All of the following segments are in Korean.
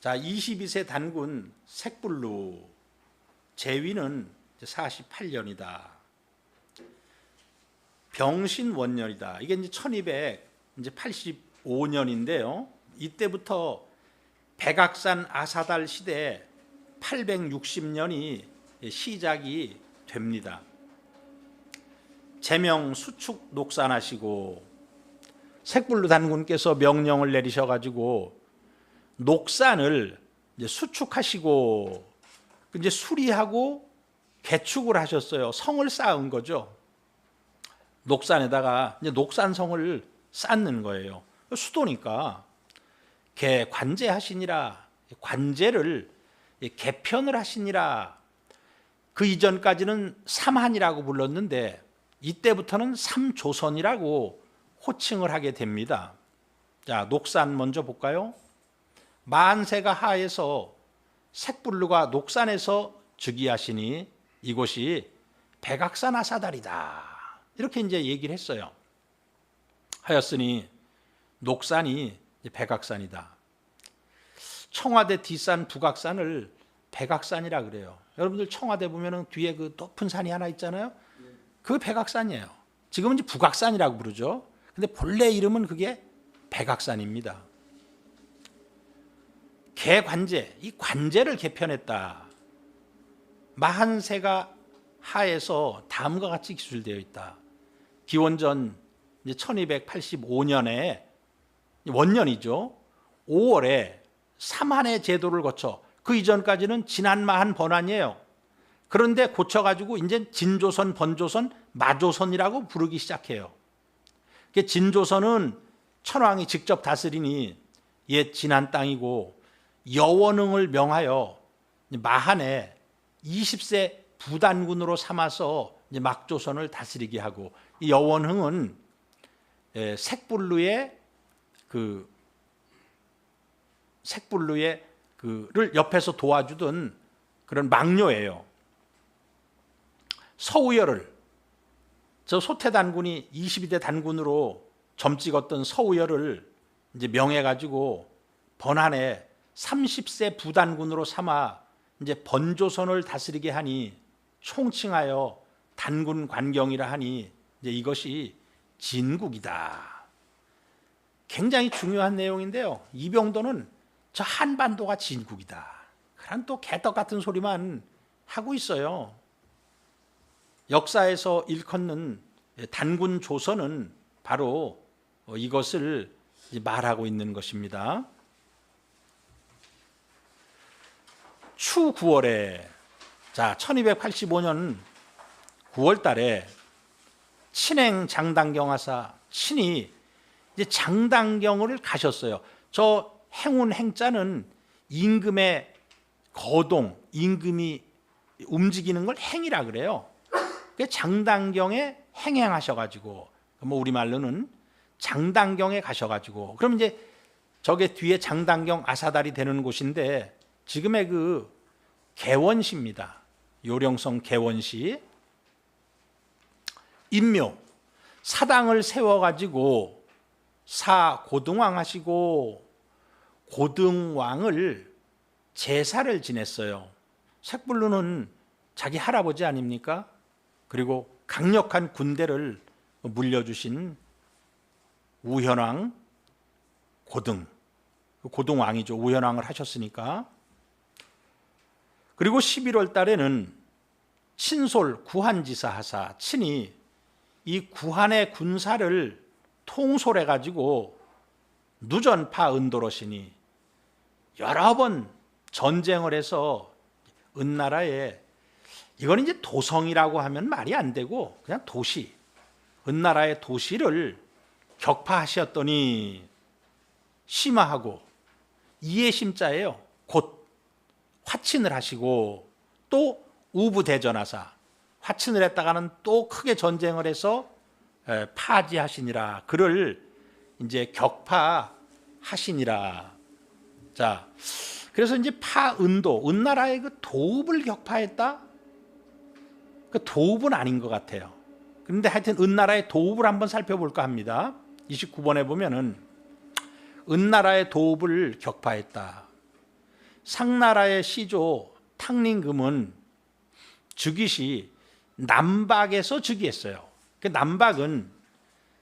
자, 22세 단군 색불루 재위는 48년이다. 병신 원년이다. 이게 이제 1285년인데요. 이때부터 백악산 아사달 시대 860년이 시작이 됩니다. 제명 수축 녹산하시고 색불루 단군께서 명령을 내리셔 가지고 녹산을 이제 수축하시고 이제 수리하고 개축을 하셨어요. 성을 쌓은 거죠. 녹산에다가 이제 녹산성을 쌓는 거예요. 수도니까 개 관제하시니라 관제를 개편을 하시니라 그 이전까지는 삼한이라고 불렀는데 이때부터는 삼조선이라고 호칭을 하게 됩니다. 자, 녹산 먼저 볼까요? 만세가 하에서 색불루가 녹산에서 즉위하시니 이곳이 백악산 아사달이다. 이렇게 이제 얘기를 했어요. 하였으니 녹산이 백악산이다. 청와대 뒷산 북악산을 백악산이라 그래요. 여러분들 청와대 보면은 뒤에 그 높은 산이 하나 있잖아요. 그 백악산이에요. 지금은 이제 북악산이라고 부르죠. 근데 본래 이름은 그게 백악산입니다. 개관제, 이 관제를 개편했다. 마한세가 하에서 다음과 같이 기술되어 있다. 기원전 1285년에 원년이죠. 5월에 삼한의 제도를 거쳐 그 이전까지는 진한마한 번안이에요. 그런데 고쳐가지고 이제 진조선, 번조선, 마조선이라고 부르기 시작해요. 진조선은 천왕이 직접 다스리니 옛 진한 땅이고 여원흥을 명하여 마한에 20세 부단군으로 삼아서 막조선을 다스리게 하고 이 여원흥은 색불루의 그 색불루의 그를 옆에서 도와주던 그런 막녀예요. 서우열을 저 소태 단군이 22대 단군으로 점 찍었던 서우열을 이제 명해 가지고 번안에 30세 부단군으로 삼아 이제 번조선을 다스리게 하니 총칭하여 단군 관경이라 하니 이제 이것이 진국이다. 굉장히 중요한 내용인데요. 이병도는 저 한반도가 진국이다. 그런 또 개떡 같은 소리만 하고 있어요. 역사에서 일컫는 단군 조선은 바로 이것을 말하고 있는 것입니다. 추 9월에 자 1285년 9월 달에 친행 장당경하사 친이 이제 장당경을 가셨어요. 저 행운 행자는 임금의 거동, 임금이 움직이는 걸 행이라 그래요. 장당경에 행행하셔가지고 뭐 우리 말로는 장당경에 가셔가지고 그럼 이제 저게 뒤에 장당경 아사달이 되는 곳인데 지금의 그 개원시입니다. 요령성 개원시 인묘 사당을 세워 가지고 사 고등왕 하시고 고등왕을 제사를 지냈어요. 색불루는 자기 할아버지 아닙니까? 그리고 강력한 군대를 물려주신 우현왕 고등 그 고등왕이죠. 우현왕을 하셨으니까 그리고 11월 달에는 친솔 구한지사 하사 친이 이 구한의 군사를 통솔해 가지고 누전파 은도로시니 여러 번 전쟁을 해서 은나라에 이건 이제 도성이라고 하면 말이 안 되고 그냥 도시 은나라의 도시를 격파하셨더니 심화하고 이해심자예요. 곧 화친을 하시고 또 우부 대전하사 화친을 했다가는 또 크게 전쟁을 해서 파지하시니라. 그를 이제 격파하시니라. 자 그래서 이제 파은도 은나라의 그 도읍을 격파했다? 그 도읍은 아닌 것 같아요. 그런데 하여튼 은나라의 도읍을 한번 살펴볼까 합니다. 29번에 보면은 은나라의 도읍을 격파했다 상나라의 시조 탕린금은 즉위시 남박에서 즉위했어요. 그 남박은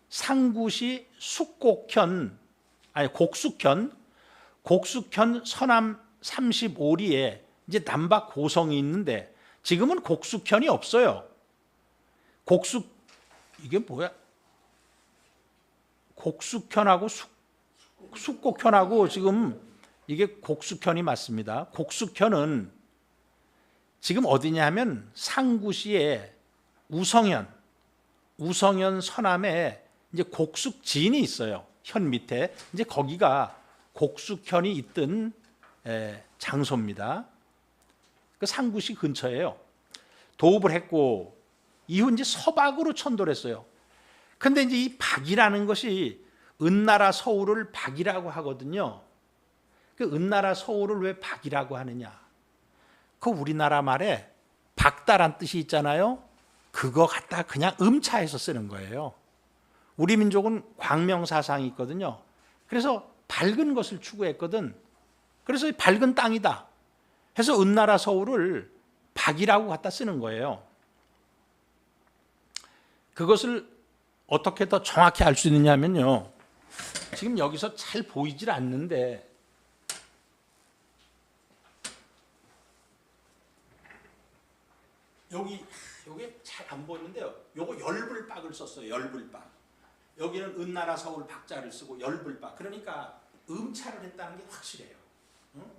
상구시 숙곡현 아니 곡숙현 곡숙현 서남 35리에 이제 남박 고성이 있는데 지금은 곡숙현이 없어요. 곡숙 이게 뭐야? 곡숙현하고 숙, 숙곡현하고 지금 이게 곡숙현이 맞습니다. 곡숙현은 지금 어디냐 하면 상구시의 우성현, 우성현 서남에 이제 곡숙진이 있어요. 현 밑에 이제 거기가 곡숙현이 있던 에, 장소입니다. 그 상구시 근처예요. 도읍을 했고 이후 이제 서박으로 천도를 했어요. 근데 이제 이 박이라는 것이 은나라 서울을 박이라고 하거든요. 그 은나라 서울을 왜 박이라고 하느냐? 그 우리나라 말에 박다란 뜻이 있잖아요. 그거 갖다 그냥 음차해서 쓰는 거예요. 우리 민족은 광명 사상이 있거든요. 그래서 밝은 것을 추구했거든. 그래서 밝은 땅이다. 해서 은나라 서울을 박이라고 갖다 쓰는 거예요. 그것을 어떻게 더 정확히 알 수 있느냐면요. 지금 여기서 잘 보이질 않는데 여기 여기 잘 안 보이는데요. 요거 열불박을 썼어요. 열불박. 여기는 은나라 서울 박자를 쓰고 열불박. 그러니까 음차를 했다는 게 확실해요. 응?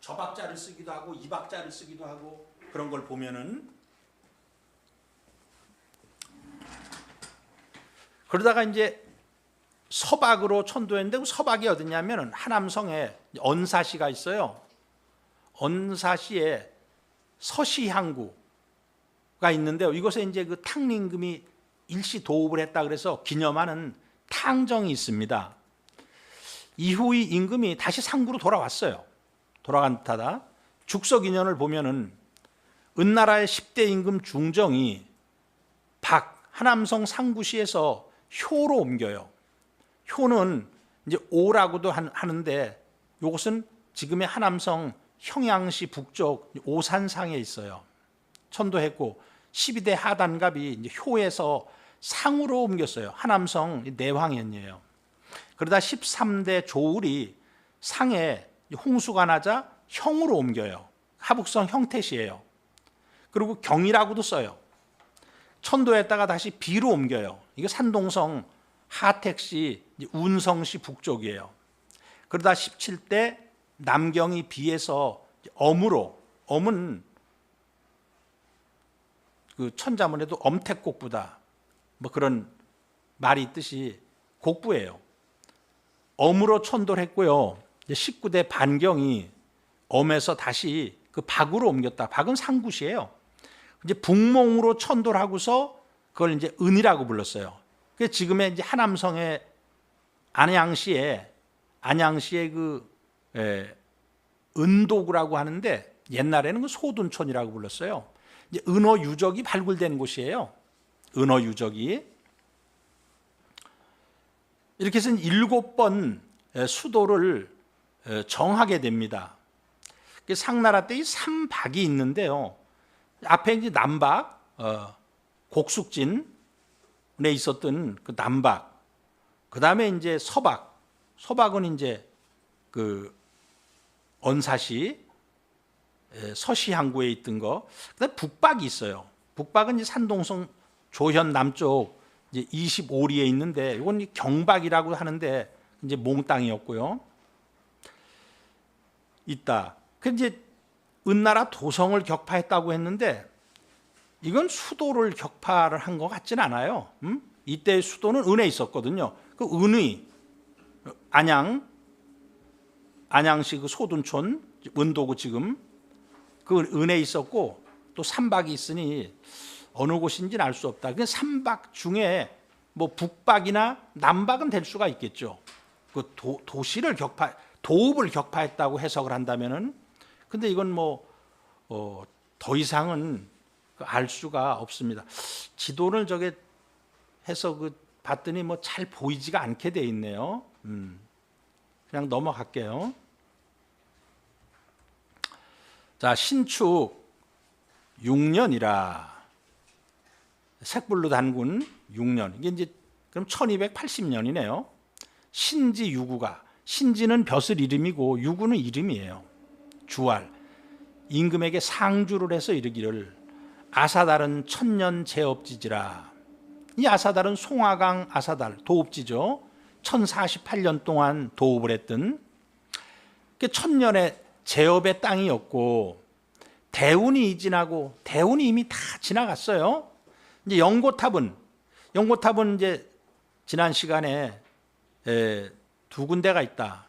저 박자를 쓰기도 하고 이 박자를 쓰기도 하고 그런 걸 보면은 그러다가 이제 서박으로 천도했는데 그 서박이 어디냐면은 하남성에 언사시가 있어요. 언사시에 서시향구 가 있는데요. 이곳에 이제 그 탕림금이 일시 도읍을 했다 그래서 기념하는 탕정이 있습니다. 이후 이 임금이 다시 상구로 돌아왔어요. 돌아간 듯하다. 죽석 인연을 보면은 은나라의 10대 임금 중정이 박 하남성 상구시에서 효로 옮겨요. 효는 이제 오라고도 한- 하는데 이것은 지금의 하남성 형양시 북쪽 오산상에 있어요. 천도했고 12대 하단갑이 이제 효에서 상으로 옮겼어요. 하남성 내황현이에요. 그러다 13대 조울이 상에 홍수가 나자 형으로 옮겨요. 하북성 형태시예요. 그리고 경이라고도 써요. 천도에다가 다시 비로 옮겨요. 이게 산동성 하택시 운성시 북쪽이에요. 그러다 17대 남경이 비에서 엄으로 엄은 그 천자문에도 엄택곡부다. 뭐 그런 말이 있듯이 곡부예요. 엄으로 천도를 했고요. 19대 반경이 엄에서 다시 그 박으로 옮겼다. 박은 상구시예요. 이제 북몽으로 천도를 하고서 그걸 이제 은이라고 불렀어요. 그 지금의 이제 하남성의 안양시에 안양시의 그 에, 은도구라고 하는데 옛날에는 그 소둔촌이라고 불렀어요. 은어 유적이 발굴된 곳이에요. 은어 유적이 이렇게 해서 일곱 번 에, 수도를 에, 정하게 됩니다. 그 상나라 때 이 삼박이 있는데요. 앞에 이제 남박, 어, 곡숙진에 있었던 그 남박, 그 다음에 이제 서박, 서박은 이제 그 언사시, 에, 서시항구에 있던 거, 그다음 에 북박이 있어요. 북박은 이제 산동성 조현 남쪽 이제 25리에 있는데 이건 경박이라고 하는데 이제 몽땅이었고요. 있다. 그 이제 은나라 도성을 격파했다고 했는데 이건 수도를 격파를 한 것 같진 않아요. 음? 이때 수도는 은에 있었거든요. 그 은의 안양 안양시 그 소둔촌 은도구 지금 그 은에 있었고 또 삼박이 있으니 어느 곳인지는 알 수 없다. 그 삼박 중에 뭐 북박이나 남박은 될 수가 있겠죠. 그 도, 도시를 격파 도읍을 격파했다고 해석을 한다면은 근데 이건 뭐 어, 더 이상은 그알 수가 없습니다. 지도를 저게 해서 그 봤더니 뭐 잘 보이지가 않게 돼 있네요. 음. 그냥 넘어갈게요. 자, 신축 6년이라 색불로 단군 6년. 이게 이제 그럼 1280년이네요. 신지 유구가 신지는 벼슬 이름이고 유구는 이름이에요. 주알. 임금에게 상주를 해서 이르기를 아사달은 천년 제업지지라. 이 아사달은 송화강 아사달 도읍지죠. 1048년 동안 도읍을 했던 그 천년의 제업의 땅이었고 대운이 이진하고 대운이 이미 다 지나갔어요. 이제 연고탑은 연고탑은 이제 지난 시간에 에, 두 군데가 있다.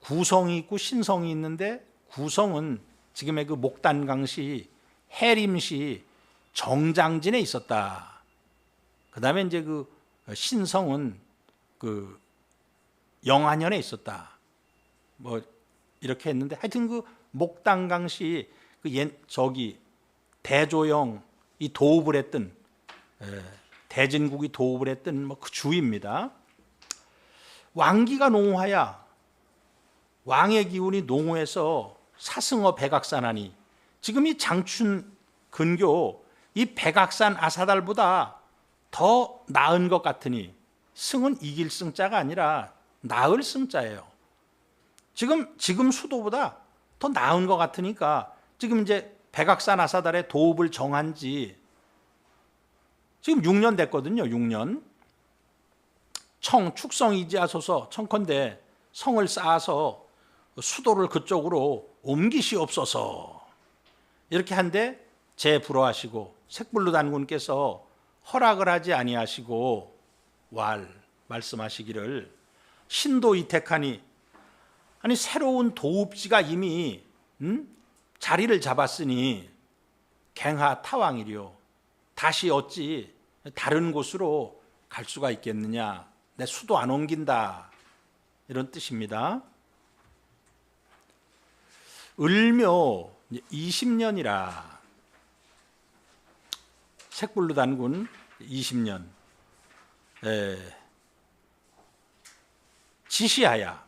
구성이 있고 신성이 있는데 구성은 지금의 그 목단강시 해림시 정장진에 있었다. 그다음에 이제 그 신성은 그 영안현에 있었다. 뭐 이렇게 했는데 하여튼 그 목단강시 그 옛 저기 대조영 이 도읍을 했던 에, 대진국이 도읍을 했던 뭐 그 주입니다. 왕기가 농후하야 왕의 기운이 농후해서 사승어 백악산하니 지금 이 장춘 근교 이 백악산 아사달보다 더 나은 것 같으니 승은 이길 승자가 아니라 나을 승자예요. 지금 지금 수도보다 더 나은 것 같으니까 지금 이제 백악산 아사달의 도읍을 정한 지 지금 6년 됐거든요. 6년. 청 축성 이지하소서 청컨대 성을 쌓아서 수도를 그쪽으로 옮기시옵소서 이렇게 한데 제 불허하시고 색불로 단군께서 허락을 하지 아니하시고 왈 말씀하시기를 신도 이택하니 아니 새로운 도읍지가 이미 음? 자리를 잡았으니 갱하 타왕이리요. 다시 어찌 다른 곳으로 갈 수가 있겠느냐? 내 수도 안 옮긴다. 이런 뜻입니다. 을묘 20년이라. 색불로 단군 20년. 에, 지시하야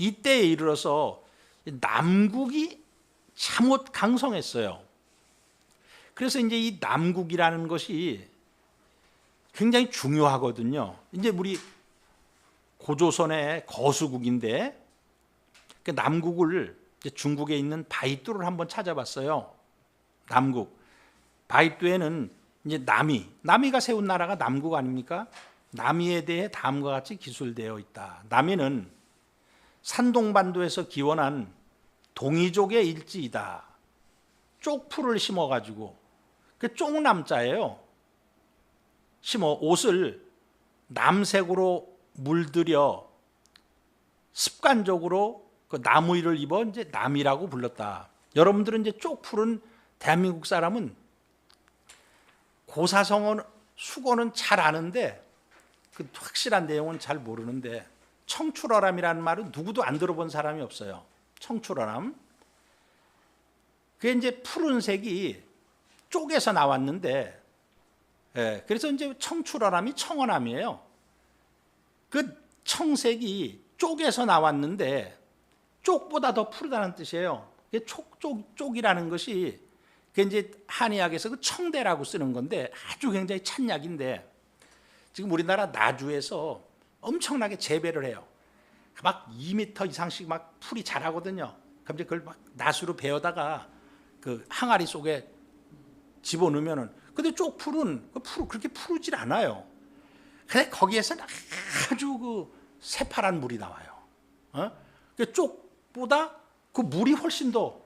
이때에 이르러서 남국이 참못 강성했어요. 그래서 이제 이 남국이라는 것이 굉장히 중요하거든요. 이제 우리 고조선의 거수국인데 그 남국을 중국에 있는 바이뚜를 한번 찾아봤어요. 남국 바이뚜에는 이제 남이 남이가 세운 나라가 남국 아닙니까? 남이에 대해 다음과 같이 기술되어 있다. 남이는 산동반도에서 기원한 동이족의 일지이다. 쪽풀을 심어가지고 그 쪽남자예요. 심어 옷을 남색으로 물들여 습관적으로 그 나무 위를 입어 이제 남이라고 불렀다. 여러분들은 이제 쪽풀은 대한민국 사람은 고사성어 수고는 잘 아는데 그 확실한 내용은 잘 모르는데 청출어람이라는 말은 누구도 안 들어본 사람이 없어요. 청출어람. 그게 이제 푸른색이 쪽에서 나왔는데 예, 그래서 이제 청출어람이 청어남이에요. 그 청색이 쪽에서 나왔는데 쪽보다 더 푸르다는 뜻이에요. 그게 쪽, 쪽, 쪽이라는 것이 그 이제 한의학에서 그 청대라고 쓰는 건데 아주 굉장히 찬 약인데 지금 우리나라 나주에서 엄청나게 재배를 해요. 막 2m 이상씩 막 풀이 자라거든요. 그럼 이제 그걸 막 낫으로 베어다가 그 항아리 속에 집어넣으면은 근데 쪽풀은 그 푸르 그렇게 푸르질 않아요. 근데 거기에서는 아주 그 새파란 물이 나와요. 어? 그 쪽보다 그 물이 훨씬 더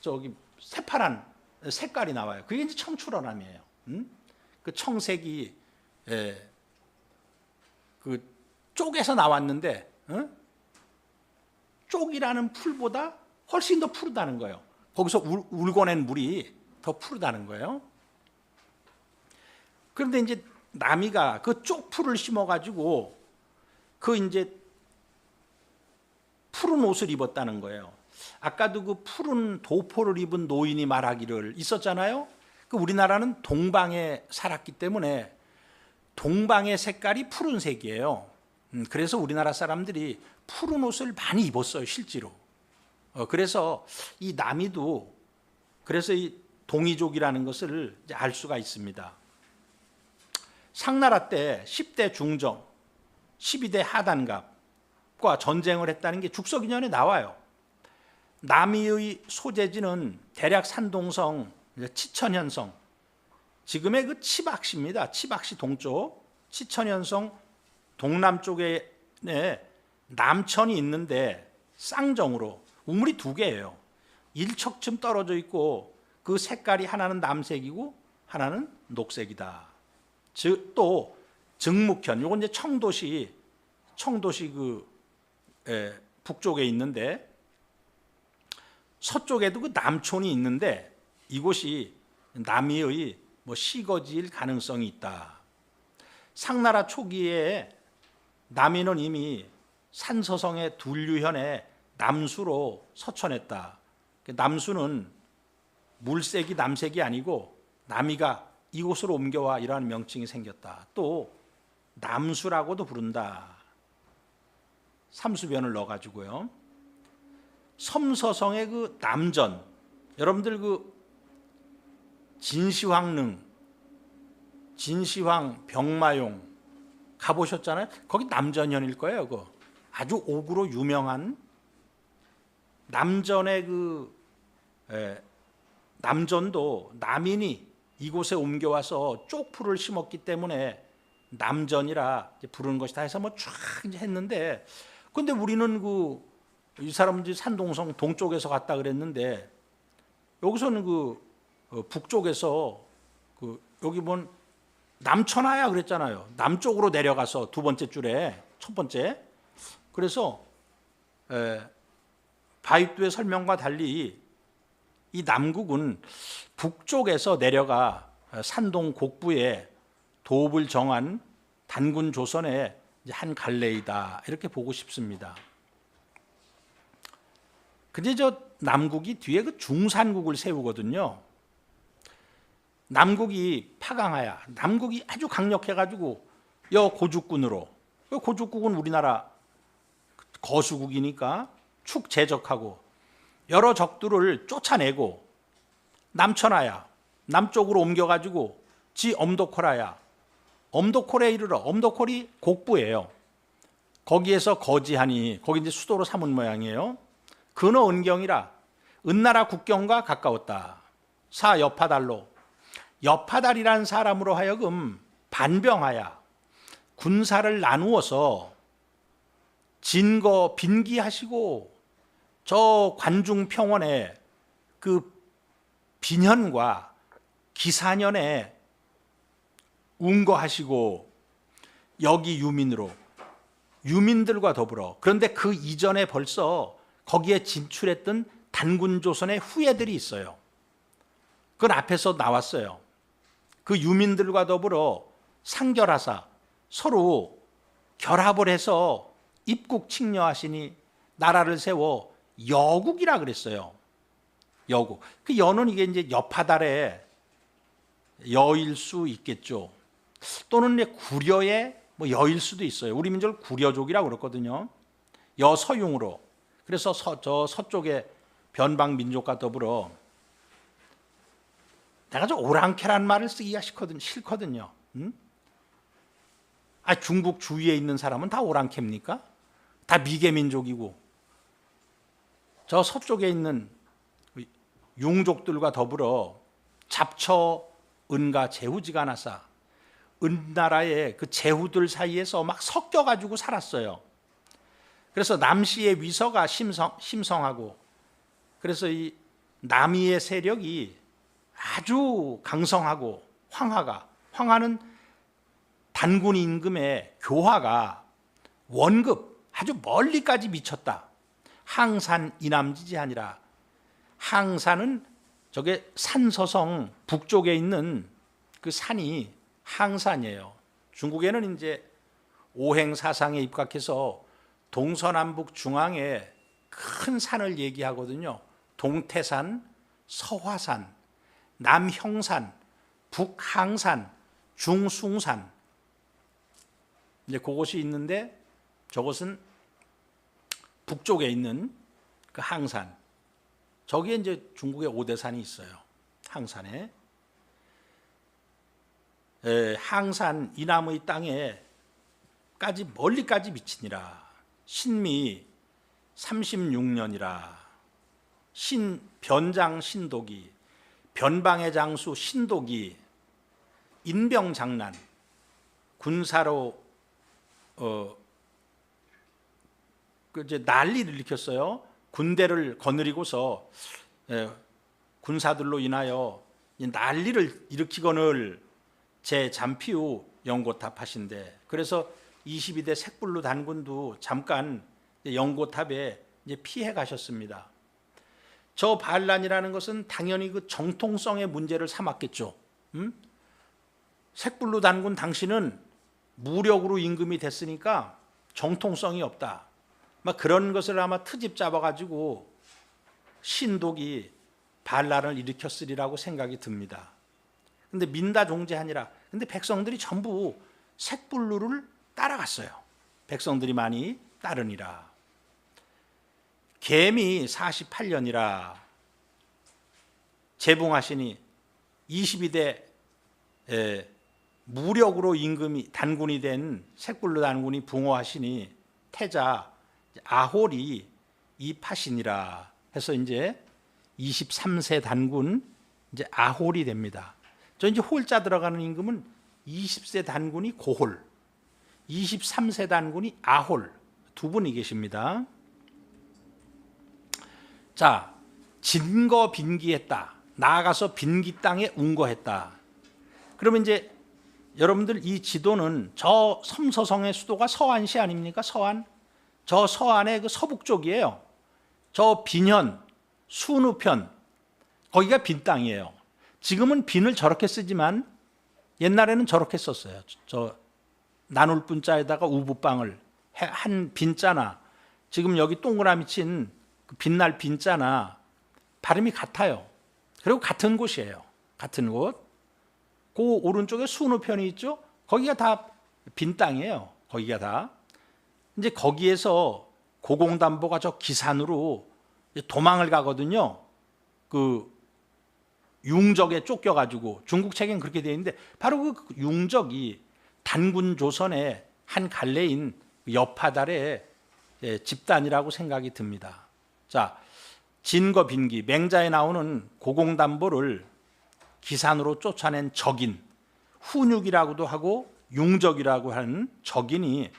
저기 새파란 색깔이 나와요. 그게 이제 청출어람이에요. 음? 그 청색이 예, 그 쪽에서 나왔는데 어? 쪽이라는 풀보다 훨씬 더 푸르다는 거예요. 거기서 울, 울고낸 물이 더 푸르다는 거예요. 그런데 이제 나미가 그 쪽풀을 심어가지고 그 이제 푸른 옷을 입었다는 거예요. 아까도 그 푸른 도포를 입은 노인이 말하기를 있었잖아요. 그 우리나라는 동방에 살았기 때문에 동방의 색깔이 푸른색이에요. 음, 그래서 우리나라 사람들이 푸른 옷을 많이 입었어요, 실제로. 어, 그래서 이 남이도 그래서 이 동이족이라는 것을 알 수가 있습니다. 상나라 때 10대 중정, 12대 하단갑과 전쟁을 했다는 게 죽석인연에 나와요. 남이의 소재지는 대략 산동성, 치천현성, 지금의 그 치박시입니다. 치박시 동쪽, 치천현성 동남쪽에 네, 남천이 있는데 쌍정으로 우물이 두 개예요. 일척쯤 떨어져 있고 그 색깔이 하나는 남색이고 하나는 녹색이다. 즉 또 증묵현 요건 이제 청도시 청도시 그 에, 북쪽에 있는데 서쪽에도 그 남촌이 있는데 이곳이 남이의 뭐 시거지일 가능성이 있다. 상나라 초기에 남이는 이미 산서성의 둘류현에 남수로 서천했다. 그 남수는 물색이 남색이 아니고 남이가 이곳으로 옮겨와 이러한 명칭이 생겼다. 또 남수라고도 부른다. 삼수변을 넣어가지고요. 섬서성의 그 남전, 여러분들 그 진시황릉, 진시황 병마용 가보셨잖아요. 거기 남전현일 거예요. 그 아주 옥으로 유명한 남전의 그 에, 남전도 남인이 이곳에 옮겨와서 쪽풀을 심었기 때문에 남전이라 부르는 것이다 해서 뭐 쫙 했는데 근데 우리는 그 이 사람들이 산동성 동쪽에서 갔다 그랬는데 여기서는 그 어, 북쪽에서 그 여기 본 남천하야 그랬잖아요. 남쪽으로 내려가서 두 번째 줄에 첫 번째. 그래서 에, 바위두의 설명과 달리 이 남국은 북쪽에서 내려가 산동 곡부에 도읍을 정한 단군 조선의 한 갈래이다 이렇게 보고 싶습니다. 근데 저 남국이 뒤에 그 중산국을 세우거든요. 남국이 파강하야 남국이 아주 강력해가지고 여 고죽군으로 여 고죽국은 우리나라 거수국이니까 축 제적하고 여러 적들을 쫓아내고 남천하야 남쪽으로 옮겨가지고 지 엄도콜하야 엄도콜에 이르러 엄도콜이 곡부예요. 거기에서 거지하니 거기 이제 수도로 삼은 모양이에요. 근어 은경이라 은나라 국경과 가까웠다. 사 여파달로 여파달이라는 사람으로 하여금 반병하야 군사를 나누어서 진 거 빈기하시고 저 관중 평원에 그 빈현과 기사년에 운거하시고 여기 유민으로 유민들과 더불어 그런데 그 이전에 벌써 거기에 진출했던 단군 조선의 후예들이 있어요. 그건 앞에서 나왔어요. 그 유민들과 더불어 상결하사 서로 결합을 해서 입국 칭려하시니 나라를 세워 여국이라 그랬어요. 여국. 그 여는 이게 이제 여파달의 여일 수 있겠죠. 또는 구려의 뭐 여일 수도 있어요. 우리 민족을 구려족이라고 그랬거든요. 여서용으로. 그래서 서, 저 서쪽의 변방 민족과 더불어 내가 저 오랑캐란 말을 쓰기가 싫거든, 싫거든요. 응? 아, 중국 주위에 있는 사람은 다 오랑캐입니까? 다 미개 민족이고 저 서쪽에 있는 융족들과 더불어 잡처 은가 제후지가 나사 은나라의 그 제후들 사이에서 막 섞여 가지고 살았어요. 그래서 남씨의 위서가 심성, 심성하고 그래서 이 남이의 세력이 아주 강성하고 황하가 황하는 단군 임금의 교화가 원급 아주 멀리까지 미쳤다. 항산 이남지지 아니라 항산은 저게 산서성 북쪽에 있는 그 산이 항산이에요. 중국에는 이제 오행 사상에 입각해서 동서남북 중앙에 큰 산을 얘기하거든요. 동태산, 서화산, 남형산, 북항산, 중숭산. 이제 그곳이 있는데 저것은 북쪽에 있는 그 항산. 저기에 이제 중국의 오대산이 있어요. 항산에. 에, 항산 이남의 땅에까지 멀리까지 미치니라. 신미 36년이라. 신 변장 신독이 변방의 장수 신독이 인병 장난 군사로 어, 그 이제 난리를 일으켰어요. 군대를 거느리고서 예, 군사들로 인하여 이 난리를 일으키거늘 제 잠피우 연고탑 하신데 그래서 22대 색불로 단군도 잠깐 연고탑에 피해 가셨습니다. 저 반란이라는 것은 당연히 그 정통성의 문제를 삼았겠죠. 음? 색불로 단군 당신은 무력으로 임금이 됐으니까 정통성이 없다. 막 그런 것을 아마 트집 잡아가지고 신독이 반란을 일으켰으리라고 생각이 듭니다. 근데 민다 종제하니라. 근데 백성들이 전부 색불루를 따라갔어요. 백성들이 많이 따르니라. 개미 48년이라 재봉하시니 22대 에, 무력으로 임금이 단군이 된 색불로 단군이 붕어하시니 태자 아홀이 이 파신이라 해서 이제 23세 단군 이제 아홀이 됩니다. 저 이제 홀자 들어가는 임금은 20세 단군이 고홀, 23세 단군이 아홀 두 분이 계십니다. 자, 진거 빈기했다. 나아가서 빈기 땅에 운거했다. 그러면 이제 여러분들 이 지도는 저 섬서성의 수도가 서안시 아닙니까? 서안. 저 서안의 그 서북 쪽이에요. 저 빈현, 순우편 거기가 빈 땅이에요. 지금은 빈을 저렇게 쓰지만 옛날에는 저렇게 썼어요. 저 나눌 분자에다가 우부방을 한 빈자나 지금 여기 동그라미 친그 빛날 빈자나 발음이 같아요. 그리고 같은 곳이에요. 같은 곳. 그 오른쪽에 순우편이 있죠. 거기가 다 빈 땅이에요. 거기가 다. 이제 거기에서 고공담보가 저 기산으로 도망을 가거든요. 그 융적에 쫓겨가지고 중국 책엔 그렇게 되어 있는데 바로 그 융적이 단군 조선의 한 갈래인 여파달의 예, 집단이라고 생각이 듭니다. 자, 진거 빈기 맹자에 나오는 고공담보를 기산으로 쫓아낸 적인 훈육이라고도 하고 융적이라고 하는 적인이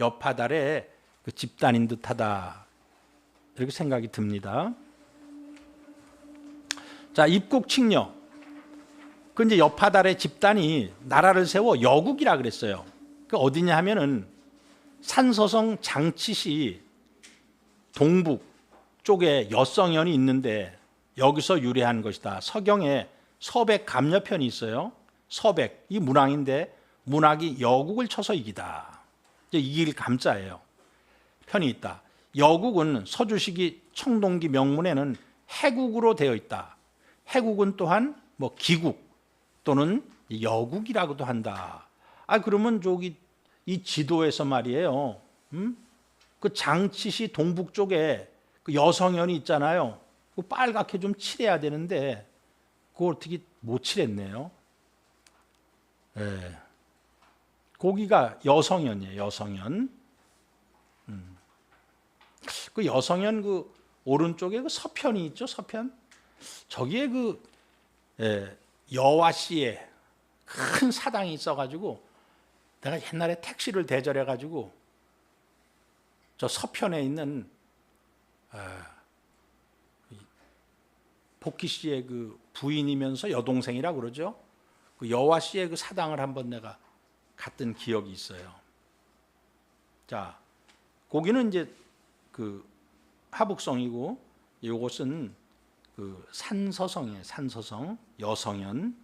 여파달의 그 집단인 듯하다 이렇게 생각이 듭니다. 자 입국 칙녀 그 이제 여파달의 집단이 나라를 세워 여국이라 그랬어요. 그 어디냐 하면은 산서성 장치시 동북 쪽에 여성연이 있는데 여기서 유래한 것이다. 서경에 서백 감여편이 있어요. 서백 이 문왕인데 문학이 여국을 쳐서 이기다. 이길 감자예요. 편이 있다. 여국은 서주시기 청동기 명문에는 해국으로 되어 있다. 해국은 또한 뭐 기국 또는 여국이라고도 한다. 아 그러면 저기 이 지도에서 말이에요. 음? 그 장치시 동북 쪽에 그 여성연이 있잖아요. 그 빨갛게 좀 칠해야 되는데 그걸 어떻게 못 칠했네요. 예. 고기가 여성연이에요. 여성연. 음. 그 여성연 그 오른쪽에 그 서편이 있죠. 서편. 저기에 그 예, 여와 씨의 큰 사당이 있어가지고 내가 옛날에 택시를 대절해가지고 저 서편에 있는 복희 씨의 그 부인이면서 여동생이라 그러죠. 그 여화 씨의 그 사당을 한번 내가 갔던 기억이 있어요. 자, 거기는 이제 그 하북성이고 이것은 그 산서성이에요. 산서성 여성현.